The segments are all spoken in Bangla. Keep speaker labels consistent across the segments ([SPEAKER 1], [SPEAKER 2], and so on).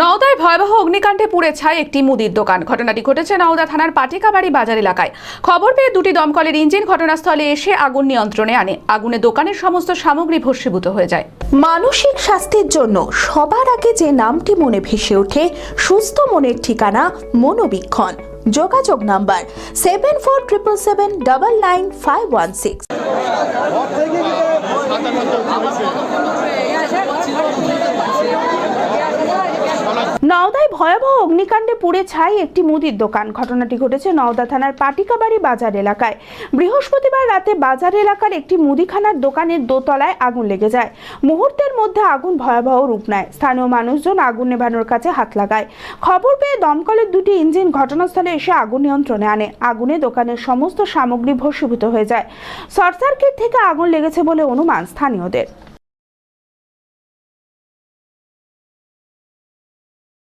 [SPEAKER 1] নওদায় ভয়াবহ অগ্নিকাণ্ডে পুড়ে ছায় একটি মুদির দোকান। ঘটনাটি ঘটেছে নওদা থানার পাটিকাবাড়ি বাজার এলাকায়। খবর পেয়ে দুটি দমকলের ইঞ্জিন ঘটনাস্থলে এসে আগুন নিয়ন্ত্রণে আনে। আগুনে দোকানের সমস্ত সামগ্রী ভস্মীভূত হয়ে যায়।
[SPEAKER 2] মানসিক স্বাস্থ্যের জন্য সবার আগে যে নামটি মনে ভেসে ওঠে, সুস্থ মনের ঠিকানা মনোবীক্ষণ। যোগাযোগ number seven four triple seven double nine five one six. নওদায় ভয়াবহ অগ্নিকাণ্ডে পুড়ে ছাই একটি মুদির দোকান। ঘটনাটি ঘটেছে নওদা থানার পাটিকাবাড়ি বাজার এলাকায়। বৃহস্পতিবার রাতে বাজার এলাকার একটি মুদিখানার দোকানের দোতলায় আগুন লেগে যায়। মুহূর্তের মধ্যে আগুন ভয়াবহ রূপ নেয়। স্থানীয় মানুষজন আগুন নেভানোর কাছে হাত লাগায়। খবর পেয়ে দমকলের দুটি ইঞ্জিন ঘটনাস্থলে এসে আগুন নিয়ন্ত্রণে আনে। আগুনে দোকানের সমস্ত সামগ্রী ভস্মীভূত হয়ে যায়। শর্ট সার্কিট থেকে আগুন লেগেছে বলে অনুমান স্থানীয়দের।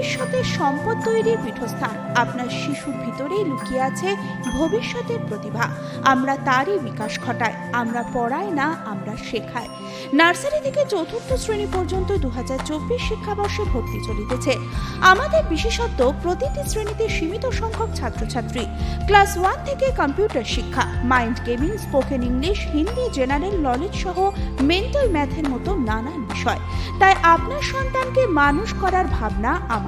[SPEAKER 2] ভবিষ্যতের সম্পদ তৈরির পীঠস্থান। আপনার শিশুর ভিতরেই লুকিয়ে আছে ভবিষ্যতের প্রতিভা। আমরা তারই বিকাশ ঘটাই। আমরা পড়াই না, আমরা শেখাই। নার্সারি থেকে চতুর্থ শ্রেণি পর্যন্ত দু শিক্ষাবর্ষে ভর্তি চলিতেছে। আমাদের বিশেষত্ব, প্রতিটি শ্রেণীতে সীমিত সংখ্যক ছাত্রছাত্রী। ক্লাস ওয়ান থেকে কম্পিউটার শিক্ষা, mind gaming, spoken English, Hindi, general knowledge সহ মেন্টাল ম্যাথের মতো নানান বিষয়। তাই আপনার সন্তানকে মানুষ করার ভাবনা